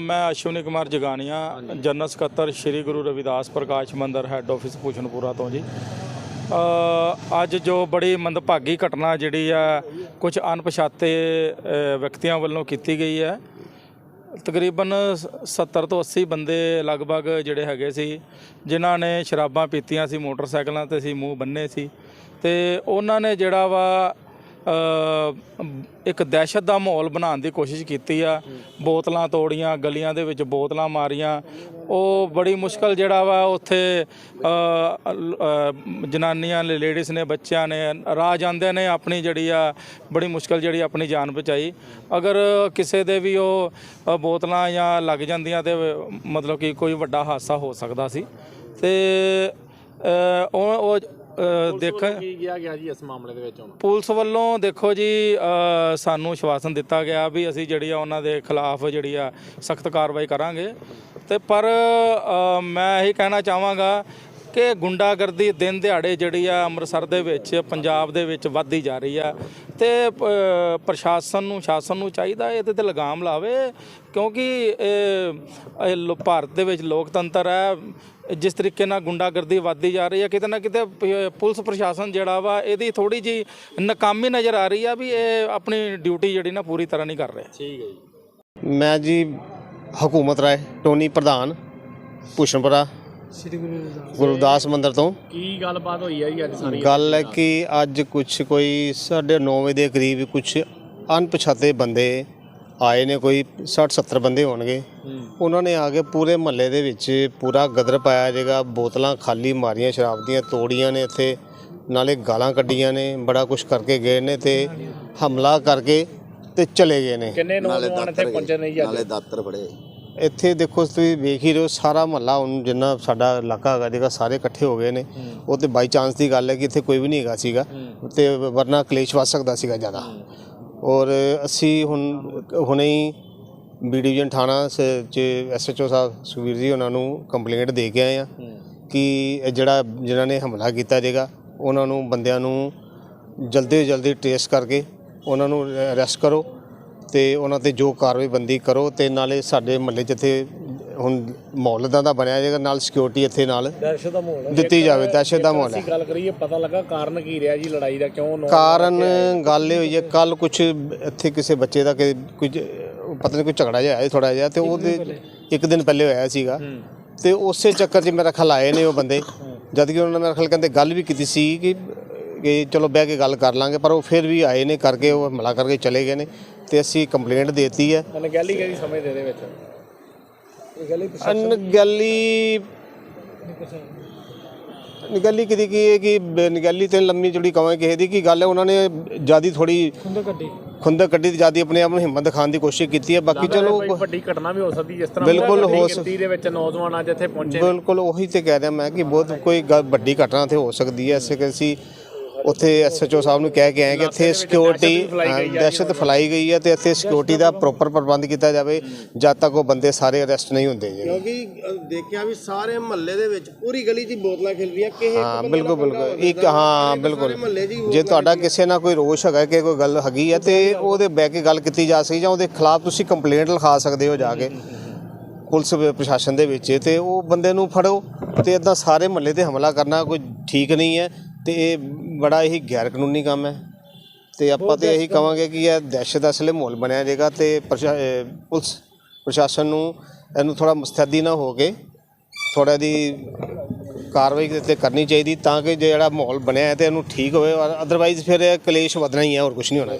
ਮੈਂ ਅਸ਼ਵਨੀ ਕੁਮਾਰ ਜਗਾਨੀਆ ਜਨਰਲ ਸਕੱਤਰ ਸ੍ਰੀ ਗੁਰੂ ਰਵਿਦਾਸ ਪ੍ਰਕਾਸ਼ ਮੰਦਰ ਹੈੱਡ ਆਫਿਸ ਭੂਸ਼ਣਪੁਰਾ ਤੋਂ ਜੀ। ਅ, ਅੱਜ ਜੋ ਬੜੀ ਮੰਦਭਾਗੀ ਘਟਨਾ ਜਿਹੜੀ ਆ ਕੁਝ ਅਣਪਛਾਤੇ ਵਿਅਕਤੀਆਂ ਵੱਲੋਂ ਕੀਤੀ ਗਈ ਹੈ ਤਕਰੀਬਨ ਸ- 70 ਤੋਂ 80 ਬੰਦੇ ਲਗਭਗ ਜਿਹੜੇ ਹੈਗੇ ਸੀ ਜਿਨ੍ਹਾਂ ਨੇ ਸ਼ਰਾਬਾਂ ਪੀਤੀਆਂ ਸੀ ਮੋਟਰਸਾਈਕਲਾਂ ਤੇ ਸੀ ਮੂੰਹ ਬੰਨੇ ਸੀ। ਤੇ ਉਹਨਾਂ ਨੇ ਜਿਹੜਾ ਵਾ ਇੱਕ ਦਹਿਸ਼ਤ ਦਾ ਮਾਹੌਲ ਬਣਾਉਣ ਦੀ ਕੋਸ਼ਿਸ਼ ਕੀਤੀ ਆ। ਬੋਤਲਾਂ ਤੋੜੀਆਂ, ਗਲੀਆਂ ਦੇ ਵਿੱਚ ਬੋਤਲਾਂ ਮਾਰੀਆਂ। ਉਹ ਬੜੀ ਮੁਸ਼ਕਲ ਜਿਹੜਾ ਵਾ ਉੱਥੇ ਜਨਾਨੀਆਂ ਨੇ ਲੇਡੀਜ਼ ਨੇ, ਬੱਚਿਆਂ ਨੇ, ਰਾਹ ਜਾਂਦੇ ਨੇ ਆਪਣੀ ਜਿਹੜੀ ਆ, ਬੜੀ ਮੁਸ਼ਕਲ ਜਿਹੜੀ ਆਪਣੀ ਜਾਨ ਬਚਾਈ। ਅਗਰ ਕਿਸੇ ਦੇ ਵੀ ਉਹ ਬੋਤਲਾਂ ਜਾਂ ਲੱਗ ਜਾਂਦੀਆਂ ਤੇ ਮਤਲਬ ਕਿ ਕੋਈ ਵੱਡਾ ਹਾਦਸਾ ਹੋ ਸਕਦਾ ਸੀ। ਤੇ ਉਹ ਦੇਖ ਕੀ ਗਿਆ ਗਿਆ ਜੀ ਇਸ ਮਾਮਲੇ ਦੇ ਵਿੱਚ ਹੁਣ? ਪੁਲਿਸ ਵੱਲੋਂ ਦੇਖੋ ਜੀ ਅ, ਸਾਨੂੰ ਸ਼ਵਾਸਨ ਦਿੱਤਾ ਗਿਆ ਵੀ ਅਸੀਂ ਜਿਹੜੀ ਆ ਉਹਨਾਂ ਦੇ ਖਿਲਾਫ ਜਿਹੜੀ ਆ ਸਖਤ ਕਾਰਵਾਈ ਕਰਾਂਗੇ। ਤੇ ਪਰ ਅ, ਮੈਂ ਇਹੀ ਕਹਿਣਾ ਚਾਹਾਂਗਾ ਕਿ ਗੁੰਡਾਗਰਦੀ ਦਿਨ ਦਿਹਾੜੇ ਜਿਹੜੀ ਆ ਅੰਮ੍ਰਿਤਸਰ ਦੇ ਵਿੱਚ ਪੰਜਾਬ ਦੇ ਵਿੱਚ ਵੱਧਦੀ ਜਾ ਰਹੀ ਆ। ਤੇ ਪ੍ਰਸ਼ਾਸਨ ਨੂੰ ਸ਼ਾਸਨ ਨੂੰ ਚਾਹੀਦਾ ਇਹਦੇ ਤੇ ਲਗਾਮ ਲਾਵੇ ਕਿਉਂਕਿ ਇਹ ਭਾਰਤ ਦੇ ਵਿੱਚ ਲੋਕਤੰਤਰ ਹੈ। ਜਿਸ ਤਰੀਕੇ ਨਾਲ ਗੁੰਡਾਗਰਦੀ ਵੱਧਦੀ ਜਾ ਰਹੀ ਹੈ ਕਿਤੇ ਨਾ ਕਿਤੇ ਪੁਲਿਸ ਪ੍ਰਸ਼ਾਸਨ ਜਿਹੜਾ ਵਾ ਇਹਦੀ ਥੋੜੀ ਜੀ ਨਾਕਾਮੀ ਨਜ਼ਰ ਆ ਰਹੀ ਆ ਵੀ ਇਹ ਆਪਣੀ ਡਿਊਟੀ ਜਿਹੜੀ ਨਾ ਪੂਰੀ ਤਰ੍ਹਾਂ ਨਹੀਂ ਕਰ ਰਿਹਾ। ਠੀਕ ਹੈ ਜੀ। ਮੈਂ ਜੀ ਹਕੂਮਤ ਰਾਏ ਟੋਨੀ ਪ੍ਰਧਾਨ ਭੂਸ਼ਣਪੁਰਾ ਗੁਰਦਾਸ ਮੰਦਰ ਤੋਂ। ਕੀ ਗੱਲਬਾਤ ਹੋਈ ਹੈ ਜੀ ਅੱਜ ਸਾਰੀ? ਗੱਲ ਹੈ ਕਿ ਅੱਜ ਕੁਝ ਕੋਈ 9:30 ਵਜੇ ਦੇ ਕਰੀਬ ਕੁਝ ਅਣਪਛਾਤੇ ਬੰਦੇ ਆਏ ਨੇ ਕੋਈ 60 70 ਬੰਦੇ ਹੋਣਗੇ। ਉਹਨਾਂ ਨੇ ਆ ਕੇ ਪੂਰੇ ਮਹੱਲੇ ਦੇ ਵਿੱਚ ਪੂਰਾ ਗਦਰ ਪਾਇਆ ਜੇਗਾ ਬੋਤਲਾਂ ਖਾਲੀ ਮਾਰੀਆਂ ਸ਼ਰਾਬ ਦੀਆਂ ਤੋੜੀਆਂ ਨੇ ਇੱਥੇ ਨਾਲੇ ਗਾਲਾਂ ਕੱਢੀਆਂ ਨੇ ਬੜਾ ਕੁਝ ਕਰਕੇ ਗਏ ਨੇ ਤੇ ਹਮਲਾ ਕਰਕੇ ਤੇ ਚਲੇ ਗਏ ਨੇ। ਕਿੰਨੇ ਨੌਜਵਾਨ ਇੱਥੇ ਪਹੁੰਚੇ ਨੇ ਜੀ ਅੱਜ? ਨਾਲੇ ਦਾਤਰ ਬੜੇ ਇੱਥੇ ਦੇਖੋ ਤੁਸੀਂ ਵੇਖ ਹੀ ਰਹੇ ਹੋ ਸਾਰਾ ਮਹੱਲਾ ਹੁਣ ਜਿੰਨਾ ਸਾਡਾ ਇਲਾਕਾ ਹੈਗਾ ਜਿਹੜਾ ਸਾਰੇ ਇਕੱਠੇ ਹੋ ਗਏ ਨੇ। ਉਹ ਤੇ ਬਾਈ ਚਾਂਸ ਦੀ ਗੱਲ ਹੈ ਕਿ ਇੱਥੇ ਕੋਈ ਵੀ ਨਹੀਂ ਹੈਗਾ ਸੀਗਾ। ਤੇ ਵਰਨਾ ਕਲੇਸ਼ ਵੱਜ ਸਕਦਾ ਸੀਗਾ ਜ਼ਿਆਦਾ। ਔਰ ਅਸੀਂ ਹੁਣ ਹੁਣੇ ਹੀ ਬੀ ਡਿਵੀਜ਼ਨ ਥਾਣਾ ਸ- ਚ ਐਸਐਚਓ ਸਾਹਿਬ ਸੁਖਵੀਰ ਜੀ ਉਹਨਾਂ ਨੂੰ ਕੰਪਲੇਂਟ ਦੇ ਕੇ ਆਏ ਆ ਕਿ ਜਿਹੜਾ ਜਿਨ੍ਹਾਂ ਨੇ ਹਮਲਾ ਕੀਤਾ ਜੇਗਾ ਉਹਨਾਂ ਨੂੰ ਬੰਦਿਆਂ ਨੂੰ ਜਲਦੀ ਜਲਦੀ ਟ੍ਰੇਸ ਕਰਕੇ ਉਹਨਾਂ ਨੂੰ ਅਰੈਸਟ ਕਰੋ। ਤੇ ਉਹਨਾਂ ਤੇ ਜੋ ਕਾਰਵਾਈ ਬੰਦੀ ਕਰੋ ਤੇ ਨਾਲੇ ਸਾਡੇ ਮਹੱਲੇ 'ਚ ਇੱਥੇ ਹੁਣ ਮਾਹੌਲ ਇਦਾਂ ਦਾ ਬਣਿਆ ਜਾਏਗਾ ਨਾਲ ਸਿਕਿਉਰਿਟੀ ਇੱਥੇ ਨਾਲ ਦਹਿਸ਼ਤ ਦਾ ਮਾਹੌਲ ਹੈ। ਦਿੱਤੀ ਜਾਵੇ ਦਹਿਸ਼ਤ ਦਾ ਮਾਹੌਲ ਹੈ। ਅਸੀਂ ਗੱਲ ਕਰੀਏ ਪਤਾ ਲੱਗਾ ਕਾਰਨ ਕੀ ਰਿਹਾ ਜੀ ਲੜਾਈ ਦਾ ਕਿਉਂ ਨੌ ਕਾਰਨ ਗੱਲ ਇਹ ਹੋਈ ਹੈ ਕੱਲ ਕੁਝ ਇੱਥੇ ਕਿਸੇ ਬੱਚੇ ਦਾ ਕਿ ਕੁਝ ਪਤਾ ਨਹੀਂ ਕੋਈ ਝਗੜਾ ਜਿਹਾ ਹੋਇਆ ਥੋੜਾ ਜਿਹਾ ਤੇ ਉਹਦੇ ਇੱਕ ਦਿਨ ਪਹਿਲੇ ਹੋਇਆ ਸੀਗਾ। ਤੇ ਉਸੇ ਚੱਕਰ 'ਚ ਮੇਰਾ ਖਿਆਲ ਆਏ ਨੇ ਉਹ ਬੰਦੇ। ਜਦ ਕਿ ਉਹਨਾਂ ਨੇ ਮੇਰਾ ਖਿਆਲ ਕਹਿੰਦੇ ਗੱਲ ਵੀ ਕੀਤੀ ਸੀ ਕਿ ਕਿ ਚਲੋ ਬਹਿ ਕੇ ਗੱਲ ਕਰ ਲਾਂਗੇ ਪਰ ਉਹ ਫਿਰ ਵੀ ਆਏ ਨੇ ਕਰਕੇ ਉਹ ਹਮਲਾ ਕਰਕੇ ਚਲੇ ਗਏ ਨੇ ਤੇ ਅਸੀਂ ਕੰਪਲੇਂਟ ਦੇਤੀ ਹੈ। ਅਨਗੈਲੀ ਨਿਗਲੀ ਕਿਦੀ ਕੀ ਹੈ ਕਿ ਬ- ਨਿਗਲੀ ਤੇ ਲੰਮੀ ਜੁੜੀ ਕਵਾਂ ਕਿਸੇ ਦੀ ਕੀ ਗੱਲ ਹੈ ਉਹਨਾਂ ਨੇ ਜਿਆਦੀ ਥੋੜੀ ਖੁੰਦਕ ਕੱਢੀ। ਖੁੰਦਕ ਕੱਢੀ ਤੇ ਜਿਆਦੀ ਆਪਣੇ ਆਪ ਨੂੰ ਹਿੰਮਤ ਦਿਖਾਉਣ ਦੀ ਕੋਸ਼ਿਸ਼ ਕੀਤੀ ਹੈ। ਬਾਕੀ ਚਲੋ ਕੋਈ ਵੱਡੀ ਘਟਨਾ ਵੀ ਹੋ ਸਕਦੀ ਜਿਸ ਤਰ੍ਹਾਂ ਬਿਲਕੁਲ ਹੋ ਸਕ- ਗਿਣਤੀ ਦੇ ਵਿੱਚ ਨੌਜਵਾਨ ਅੱਜ ਇੱਥੇ ਪਹੁੰਚੇ। ਬਿਲਕੁਲ ਉਹੀ ਤੇ ਕਹਿ ਰਿਹਾ ਮੈਂ ਕਿ ਬਹੁਤ ਕੋਈ ਗੱਲ- ਵੱਡੀ ਘਟਨਾ ਤੇ ਹੋ ਸਕਦੀ ਹੈ ਐਸੇ ਕਿ ਅਸੀਂ ਉੱਥੇ ਐਸਐਚਓ ਸਾਹਿਬ ਨੂੰ ਕਹਿ ਕੇ ਆਏ ਕਿ ਇੱਥੇ ਸਿਕਿਉਰਿਟੀ ਦਹਿਸ਼ਤ ਫੈਲਾਈ ਗਈ ਹੈ ਤੇ ਇੱਥੇ ਸਿਕਿਉਰਿਟੀ ਦਾ ਪ੍ਰੋਪਰ ਪ੍ਰਬੰਧ ਕੀਤਾ ਜਾਵੇ ਜਦ ਤੱਕ ਉਹ ਬੰਦੇ ਸਾਰੇ ਅਰੈਸਟ ਨਹੀਂ ਹੁੰਦੇ ਜੀ। ਕਿਉਂਕਿ ਦੇਖਿਆ ਵੀ ਸਾਰੇ ਮਹੱਲੇ ਦੇ ਵਿੱਚ ਪੂਰੀ ਗਲੀ 'ਚ ਹੀ ਬੋਤਲਾਂ ਖਿਲ ਰਹੀਆਂ ਕਿਸੇ ਹਾਂ ਬਿਲਕੁਲ ਬਿਲਕੁਲ। ਇੱਕ ਹਾਂ ਬਿਲਕੁਲ। ਜੇ ਤੁਹਾਡਾ ਕਿਸੇ ਨਾਲ ਕੋਈ ਰੋਸ਼ ਹੈਗਾ ਕਿ ਕੋਈ ਗੱਲ ਹੈਗੀ ਹੈ ਤੇ ਉਹਦੇ ਬਹਿ ਕੇ ਗੱਲ ਕੀਤੀ ਜਾ ਸਕਦੀ ਜਾਂ ਉਹਦੇ ਖਿਲਾਫ ਤੁਸੀਂ ਕੰਪਲੇਂਟ ਲਿਖਾ ਸਕਦੇ ਹੋ ਜਾ ਕੇ ਪੁਲਿਸ ਪ੍ਰਸ਼ਾਸਨ ਦੇ ਵਿੱਚ ਤੇ ਉਹ ਬੰਦੇ ਨੂੰ ਫੜੋ ਤੇ ਇਦਾਂ ਸਾਰੇ ਮਹੱਲੇ ਤੇ ਹਮਲਾ ਕਰਨਾ ਕੋਈ ਠੀਕ ਨਹੀਂ ਹੈ ਤੇ ਇਹ ਬੜਾ ਹੀ ਗੈਰ ਕਾਨੂੰਨੀ ਕੰਮ ਹੈ। ਤੇ ਆਪਾਂ ਤੇ ਇਹੀ ਕਵਾਂਗੇ ਕਿ ਇਹ ਦਹਿਸ਼ਤ ਦਾ ਅਸਲੇ ਮਾਹੌਲ ਬਣਿਆ ਜਾਏਗਾ ਤੇ ਪ੍ਰਸ਼ਾ- ਅਹ, ਪੁਲਿਸ, ਪ੍ਰਸ਼ਾਸਨ ਨੂੰ ਇਹਨੂੰ ਥੋੜਾ ਮੁਸਤੈਦੀ ਨਾ ਹੋ ਕੇ ਥੋੜਾ ਦੀ ਕਾਰਵਾਈ ਇਹਦੇ ਤੇ ਕਰਨੀ ਚਾਹੀਦੀ ਤਾਂ ਕਿ ਜਿਹੜਾ ਮਾਹੌਲ ਬਣਿਆ ਹੈ ਤੇ ਇਹਨੂੰ ਠੀਕ ਹੋਵੇ ਔਰ ਅਦਰਵਾਈਜ਼ ਫਿਰ ਇਹ ਕਲੇਸ਼ ਵਧਣਾ ਹੀ ਹੈ, ਹੋਰ ਕੁਝ ਨਹੀਂ ਹੋਣਾ।